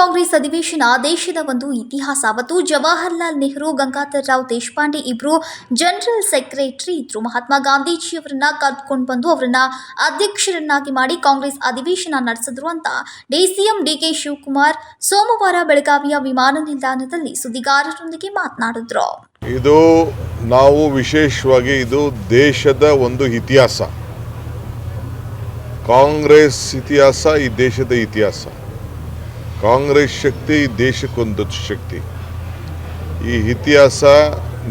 ಕಾಂಗ್ರೆಸ್ ಅಧಿವೇಶನ ದೇಶದ ಒಂದು ಇತಿಹಾಸ. ಅವತ್ತು ಜವಾಹರ್ಲಾಲ್ ನೆಹರು, ಗಂಗಾಧರ್ ರಾವ್ ದೇಶಪಾಂಡೆ ಇಬ್ರು ಜನರಲ್ ಸೆಕ್ರೆಟರಿ ಇದ್ರು. ಮಹಾತ್ಮ ಗಾಂಧೀಜಿಯವರನ್ನ ಕರೆದುಕೊಂಡು ಬಂದು ಅವರನ್ನ ಅಧ್ಯಕ್ಷರನ್ನಾಗಿ ಮಾಡಿ ಕಾಂಗ್ರೆಸ್ ಅಧಿವೇಶನ ನಡೆಸಿದ್ರು ಅಂತ ಡಿಸಿಎಂ ಡಿಕೆ ಶಿವಕುಮಾರ್ ಸೋಮವಾರ ಬೆಳಗಾವಿಯ ವಿಮಾನ ನಿಲ್ದಾಣದಲ್ಲಿ ಸುದ್ದಿಗಾರರೊಂದಿಗೆ ಮಾತನಾಡಿದ್ರು. ಇದು ನಾವು ವಿಶೇಷವಾಗಿ ಇದು ದೇಶದ ಒಂದು ಇತಿಹಾಸ. ಕಾಂಗ್ರೆಸ್ ಇತಿಹಾಸ ಈ ದೇಶದ ಇತಿಹಾಸ. ಕಾಂಗ್ರೆಸ್ ಶಕ್ತಿ, ದೇಶಕ್ಕೊಂದು ಶಕ್ತಿ. ಈ ಇತಿಹಾಸ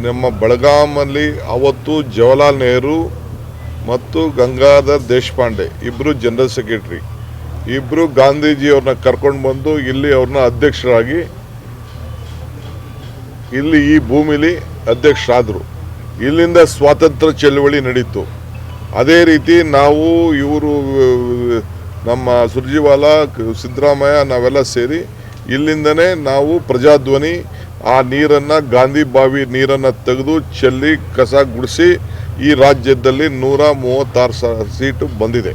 ನಮ್ಮ ಬೆಳಗಾಮಲ್ಲಿ ಅವತ್ತು ಜವಾಹರ್ಲಾಲ್ ನೆಹರು ಮತ್ತು ಗಂಗಾಧರ್ ದೇಶಪಾಂಡೆ ಇಬ್ಬರು ಜನರಲ್ ಸೆಕ್ರೆಟರಿ. ಇಬ್ಬರು ಗಾಂಧೀಜಿಯವ್ರನ್ನ ಕರ್ಕೊಂಡು ಬಂದು ಇಲ್ಲಿ ಅವ್ರನ್ನ ಅಧ್ಯಕ್ಷರಾಗಿ, ಇಲ್ಲಿ ಈ ಭೂಮಿಲಿ ಅಧ್ಯಕ್ಷರಾದರು. ಇಲ್ಲಿಂದ ಸ್ವಾತಂತ್ರ್ಯ ಚಳವಳಿ ನಡೀತು. ಅದೇ ರೀತಿ ನಾವು ಇವರು ನಮ್ಮ ಸುರ್ಜಿವಾಲ ಸಿದ್ದರಾಮಯ್ಯ ನಾವೆಲ್ಲ ಸೇರಿ ಇಲ್ಲಿಂದನೇ ನಾವು ಪ್ರಜಾಧ್ವನಿ, ಆ ನೀರನ್ನು, ಗಾಂಧಿ ಬಾವಿ ನೀರನ್ನು ತೆಗೆದು ಚೆಲ್ಲಿ ಕಸ ಗುಡಿಸಿ ಈ ರಾಜ್ಯದಲ್ಲಿ ನೂರ ಮೂವತ್ತಾರು ಸೀಟು ಬಂದಿದೆ.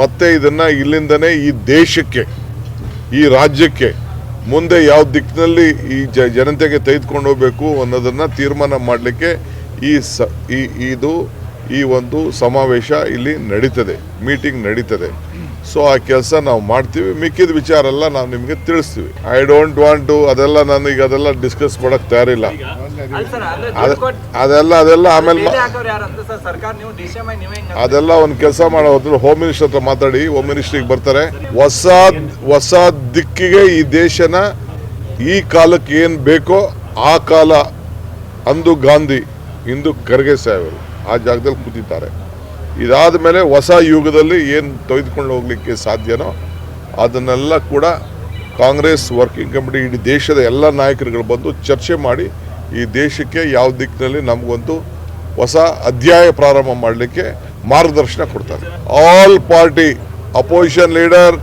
ಮತ್ತೆ ಇದನ್ನು ಇಲ್ಲಿಂದನೇ ಈ ದೇಶಕ್ಕೆ, ಈ ರಾಜ್ಯಕ್ಕೆ ಮುಂದೆ ಯಾವ ದಿಕ್ಕಿನಲ್ಲಿ ಈ ಜ, ಜನತೆಗೆ ತೆಗೆದುಕೊಂಡು ಹೋಗಬೇಕು ಅನ್ನೋದನ್ನು ತೀರ್ಮಾನ ಮಾಡಲಿಕ್ಕೆ ಈ ಸ, ಈ, ಇದು ಈ ಒಂದು ಸಮಾವೇಶ ಇಲ್ಲಿ ನಡೀತದೆ ಮೀಟಿಂಗ್ ನಡೀತದೆ. ಸೊ ಆ ಕೆಲಸ ನಾವು ಮಾಡ್ತೀವಿ. ಮಿಕ್ಕಿದ ವಿಚಾರ ಎಲ್ಲ ನಾವು ನಿಮಗೆ ತಿಳಿಸ್ತೀವಿ. ಐ ಡೋಂಟ್ ವಾಂಟ್ ಟು ಅದೆಲ್ಲ ನಾನು ಈಗ ಅದೆಲ್ಲ ಡಿಸ್ಕಸ್ ಮಾಡೋಕ್ಕೆ ತಯಾರಿಲ್ಲ. ಅದೆಲ್ಲ ಅದೆಲ್ಲ ಆಮೇಲೆ ಅದೆಲ್ಲ ಒಂದು ಕೆಲಸ ಮಾಡೋ ಹೋದ್ರೆ ಹೋಮ್ ಮಿನಿಸ್ಟರ್ ಹತ್ರ ಮಾತಾಡಿ. ಹೋಮ್ ಮಿನಿಸ್ಟ್ರಿಗೆ ಬರ್ತಾರೆ. ಹೊಸ ಹೊಸ ದಿಕ್ಕಿಗೆ ಈ ದೇಶನ ಈ ಕಾಲಕ್ಕೆ ಏನು ಬೇಕೋ ಆ ಕಾಲ ಅಂದು ಗಾಂಧಿ, ಇಂದು ಖರ್ಗೆ ಸಾಹೇಬರು. ಆ ಜಾಗದಲ್ಲಿ ಕೂತಿದ್ದಾರೆ. ಇದಾದ ಮೇಲೆ ಹೊಸ ಯುಗದಲ್ಲಿ ಏನು ತೆಗೆದುಕೊಂಡು ಹೋಗಲಿಕ್ಕೆ ಸಾಧ್ಯನೋ ಅದನ್ನೆಲ್ಲ ಕೂಡ ಕಾಂಗ್ರೆಸ್ ವರ್ಕಿಂಗ್ ಕಮಿಟಿ, ಇಡೀ ದೇಶದ ಎಲ್ಲ ನಾಯಕರುಗಳು ಬಂದು ಚರ್ಚೆ ಮಾಡಿ ಈ ದೇಶಕ್ಕೆ ಯಾವ ದಿಕ್ಕಿನಲ್ಲಿ ನಮಗೊಂದು ಹೊಸ ಅಧ್ಯಾಯ ಪ್ರಾರಂಭ ಮಾಡಲಿಕ್ಕೆ ಮಾರ್ಗದರ್ಶನ ಕೊಡ್ತಾರೆ. All party opposition leader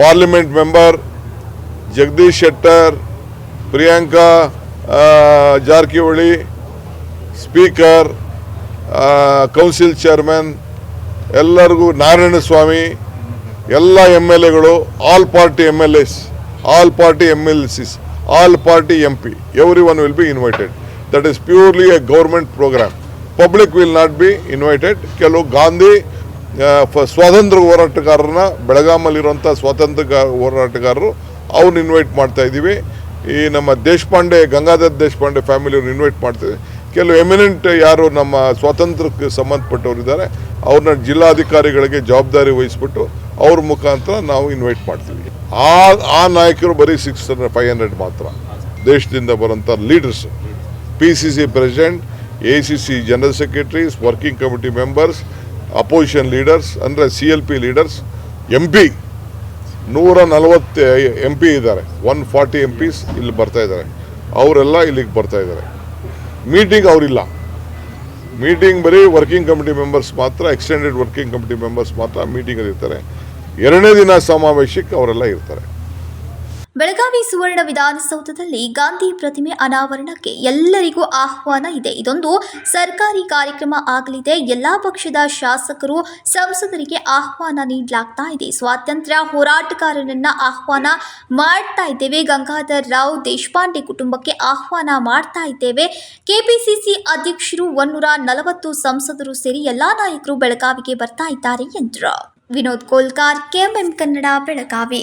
parliament member Jagadish Shettar, Priyanka Jarkiholi speaker council chairman ಎಲ್ಲರಿಗೂ ನಾರಾಯಣ ಸ್ವಾಮಿ, ಎಲ್ಲ ಎಂ ಎಲ್ ಎಗಳು all party M L S all party M L Cs all party M P everyone will be invited that is purely a government programme public will not be invited ಕೆಲವು ಗಾಂಧಿ ಸ್ವಾತಂತ್ರ್ಯ ಹೋರಾಟಗಾರರನ್ನ ಬೆಳಗಾಮಲ್ಲಿರುವಂಥ ಸ್ವಾತಂತ್ರ್ಯ ಹೋರಾಟಗಾರರು ಅವ್ರನ್ನ invite ಮಾಡ್ತಾ ಇದ್ದೀವಿ ಈ ನಮ್ಮ ದೇಶಪಾಂಡೆ, ಗಂಗಾಧರ್ ದೇಶಪಾಂಡೆ ಫ್ಯಾಮಿಲಿಯವ್ರನ್ನ ಇನ್ವೈಟ್ ಮಾಡ್ತೀವಿ ಕೆಲವು ಎಮಿನೆಂಟ್ ಯಾರು ನಮ್ಮ ಸ್ವಾತಂತ್ರ್ಯಕ್ಕೆ ಸಂಬಂಧಪಟ್ಟವರು ಇದ್ದಾರೆ. ಅವ್ರನ್ನ ಜಿಲ್ಲಾಧಿಕಾರಿಗಳಿಗೆ ಜವಾಬ್ದಾರಿ ವಹಿಸ್ಬಿಟ್ಟು ಅವ್ರ ಮುಖಾಂತರ ನಾವು ಇನ್ವೈಟ್ ಮಾಡ್ತೀವಿ. ಆ ಆ ನಾಯಕರು ಬರೀ ಸಿಕ್ಸ್ ಫೈವ್ ಹಂಡ್ರೆಡ್ ಮಾತ್ರ. ದೇಶದಿಂದ ಬರುವಂಥ leaders P C C president A C C general secretaries working committee members opposition leaders ಅಂದರೆ C L P leaders M P ನೂರ ನಲವತ್ತು ಎಂ ಪಿ ಇದ್ದಾರೆ. ಒನ್ ಫಾರ್ಟಿ ಎಂ ಪಿಸ್ ಇಲ್ಲಿ ಬರ್ತಾ ಇದ್ದಾರೆ. ಅವರೆಲ್ಲ ಇಲ್ಲಿಗೆ ಬರ್ತಾ ಇದ್ದಾರೆ. ಮೀಟಿಂಗ್ ಅವರಿಲ್ಲ. ಮೀಟಿಂಗ್ ಬರೀ ವರ್ಕಿಂಗ್ ಕಮಿಟಿ ಮೆಂಬರ್ಸ್ ಮಾತ್ರ ಎಕ್ಸ್ಟೆಂಡೆಡ್ ವರ್ಕಿಂಗ್ ಕಮಿಟಿ ಮೆಂಬರ್ಸ್ ಮಾತ್ರ ಮೀಟಿಂಗಲ್ಲಿ ಇರ್ತಾರೆ. ಎರಡನೇ ದಿನ ಸಮಾವೇಶಕ್ಕೆ ಅವರೆಲ್ಲ ಇರ್ತಾರೆ. ಬೆಳಗಾವಿ ಸುವರ್ಣ ವಿಧಾನಸೌಧದಲ್ಲಿ ಗಾಂಧಿ ಪ್ರತಿಮೆ ಅನಾವರಣಕ್ಕೆ ಎಲ್ಲರಿಗೂ ಆಹ್ವಾನ ಇದೆ. ಇದೊಂದು ಸರ್ಕಾರಿ ಕಾರ್ಯಕ್ರಮ ಆಗಲಿದೆ. ಎಲ್ಲಾ ಪಕ್ಷದ ಶಾಸಕರು ಸಂಸದರಿಗೆ ಆಹ್ವಾನ ನೀಡಲಾಗ್ತಾ ಇದೆ. ಸ್ವಾತಂತ್ರ್ಯ ಹೋರಾಟಗಾರರನ್ನ ಆಹ್ವಾನ ಮಾಡ್ತಾ ಇದ್ದೇವೆ. ಗಂಗಾಧರ್ ರಾವ್ ದೇಶಪಾಂಡೆ ಕುಟುಂಬಕ್ಕೆ ಆಹ್ವಾನ ಮಾಡ್ತಾ ಇದ್ದೇವೆ. ಕೆಪಿಸಿಸಿ ಅಧ್ಯಕ್ಷರು ಒನ್ನೂರ ನಲವತ್ತು ಸಂಸದರು ಸೇರಿ ಎಲ್ಲಾ ನಾಯಕರು ಬೆಳಗಾವಿಗೆ ಬರ್ತಾ ಇದ್ದಾರೆ ಎಂದರು. ವಿನೋದ್ ಕೋಲ್ಕಾರ್, ಕೆಎಂಎಂ ಕನ್ನಡ, ಬೆಳಗಾವಿ.